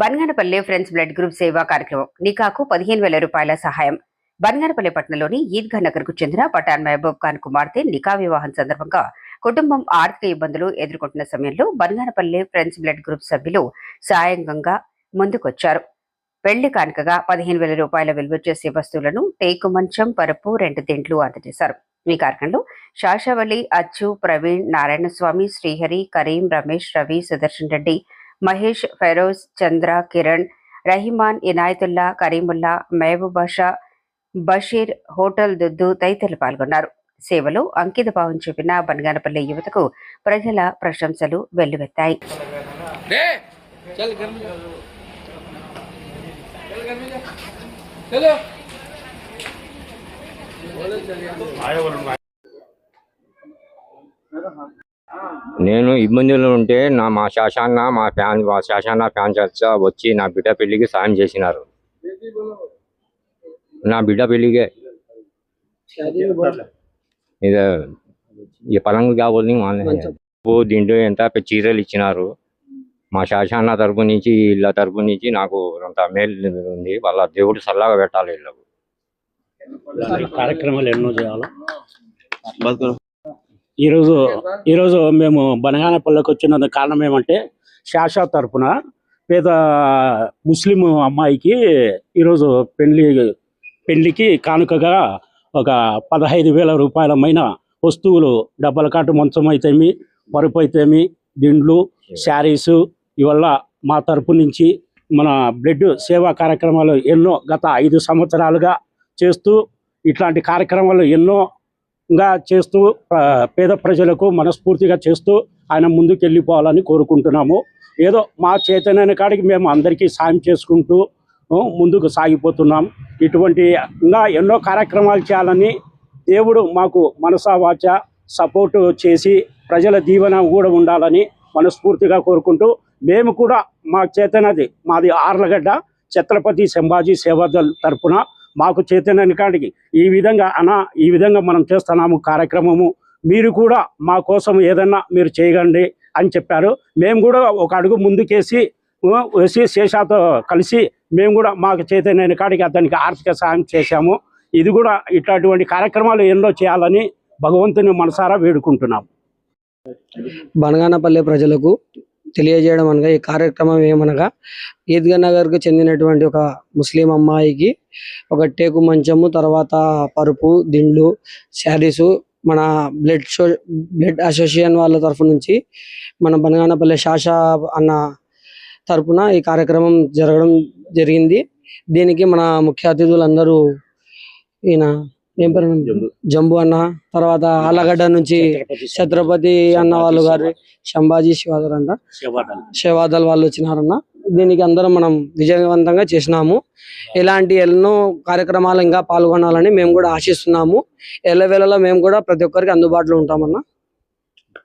బన్గనపల్లె friends blood group సేవా కార్యక్రమం నికాకు పదిహేను వేల రూపాయల సహాయం. బన్గనపల్లె పట్టణంలోని ఈద్గా నగర్కు చెందిన పఠాన్ మహబూబ్ ఖాన్ కుమార్తె నికా వివాహం సందర్భంగా కుటుంబం ఆర్థిక ఇబ్బందులు ఎదుర్కొంటున్న సమయంలో బన్గనపల్లె ఫ్రెండ్స్ బ్లడ్ గ్రూప్ సభ్యులు సాయంగంగా ముందుకొచ్చారు. పెళ్ళి కానుకగా పదిహేను వేల రూపాయల విలువ చేసే వస్తువులను టేకు మంచం పరుపు రెండు దిండ్లు అందజేశారు. ఈ కార్యక్రమంలో శాషవల్లి అచ్చు ప్రవీణ్ నారాయణస్వామి శ్రీహరి కరీం రమేష్ రవి సుదర్శన్ రెడ్డి మహేష్ ఫెరోజ్ చంద్ర కిరణ్ రహిమాన్ ఇనాయతుల్లా కరీముల్లా మహబూబాషా బషీర్ హోటల్ దుద్దు తదితరులు పాల్గొన్నారు. సేవలో అంకిత భావం చూపిన బనగానపల్లి యువతకు ప్రజల ప్రశంసలు వెల్లువెత్తాయి. నేను ఇబ్బందులు ఉంటే నా మా శాషాన్న మా ఫ్యాన్ మా శాషాన్న ఫ్యాన్ చర్చ వచ్చి నా బిడ్డ పెళ్ళికి సాయం చేసినారు. నా బిడ్డ పెళ్ళికే ఇది ఈ పలంగు కాబోతుంది మాకు దీంట్లో ఎంత చీరలు ఇచ్చినారు. మా శాషాన్న తరపు నుంచి వీళ్ళ తరపు నుంచి నాకు అంత మేలు ఉంది. వాళ్ళ దేవుడు సల్లాగా పెట్టాలి వీళ్ళకు. కార్యక్రమాలు ఎన్నో చేయాలి? ఈరోజు ఈరోజు మేము బనగానపల్లికి వచ్చిన కారణం ఏమంటే శాషా తరపున పేద ముస్లిం అమ్మాయికి ఈరోజు పెళ్ళి పెళ్ళికి కానుకగా ఒక పదహైదు వేల రూపాయలమైన వస్తువులు డబ్బల కాటు మంచం అయితేమి పరుపు అయితేమి దిండ్లు శారీసు ఇవల్ల మా తరపు నుంచి మన బ్లడ్ సేవా కార్యక్రమాలు ఎన్నో గత ఐదు సంవత్సరాలుగా చేస్తూ ఇట్లాంటి కార్యక్రమాలు ఎన్నో ఇంకా చేస్తూ పేద ప్రజలకు మనస్ఫూర్తిగా చేస్తూ ఆయన ముందుకు వెళ్ళిపోవాలని కోరుకుంటున్నాము. ఏదో మా చేతనైన కాడికి మేము అందరికీ సాయం చేసుకుంటూ ముందుకు సాగిపోతున్నాం. ఇటువంటి ఇంకా ఎన్నో కార్యక్రమాలు చేయాలని దేవుడు మాకు మనసా వాచ చేసి ప్రజల దీవెన కూడా ఉండాలని మనస్ఫూర్తిగా కోరుకుంటూ మేము కూడా మా చేతనది మాది ఆర్లగడ్డ ఛత్రపతి సంభాజీ సేవాదల్ తరపున మాకు చైతన్యాన్ని కాడికి ఈ విధంగా అనా ఈ విధంగా మనం చేస్తున్నాము కార్యక్రమము. మీరు కూడా మా కోసం ఏదన్నా మీరు చేయగండి అని చెప్పారు. మేము కూడా ఒక అడుగు ముందుకేసి వేసి శేషాతో కలిసి మేము కూడా మాకు చైతన్యాన్ని కాడికి అతనికి ఆర్థిక సాయం చేశాము. ఇది కూడా ఇట్లాంటివంటి కార్యక్రమాలు ఎన్నో చేయాలని భగవంతుని మనసారా వేడుకుంటున్నాం. బనగానపల్లె ప్రజలకు తెలియజేయడం అనగా ఈ కార్యక్రమం ఏమనగా ఈద్గా నగర్కు చెందినటువంటి ఒక ముస్లిం అమ్మాయికి ఒక టేకు మంచము తర్వాత పరుపు దిండ్లు శారీసు మన బ్లడ్ షో బ్లడ్ అసోసియేషన్ వాళ్ళ తరఫు నుంచి మన బనగానపల్లి షాషా అన్న తరఫున ఈ కార్యక్రమం జరగడం జరిగింది. దీనికి మన ముఖ్య అతిథులందరూ ఈయన ఏం పేరు? జంబు. అన్న. తర్వాత ఆలగడ్డ నుంచి ఛత్రపతి అన్న వాళ్ళు గారు శంభాజీ శివాదర్ అంట. శివాదల్ వాళ్ళు వచ్చినారన్న. దీనికి అందరం మనం విజయవంతంగా చేసినాము. ఇలాంటి ఎన్నో కార్యక్రమాలు ఇంకా పాల్గొనాలని మేము కూడా ఆశిస్తున్నాము. ఎల్లవేళలా మేము కూడా ప్రతి ఒక్కరికి అందుబాటులో ఉంటామన్న.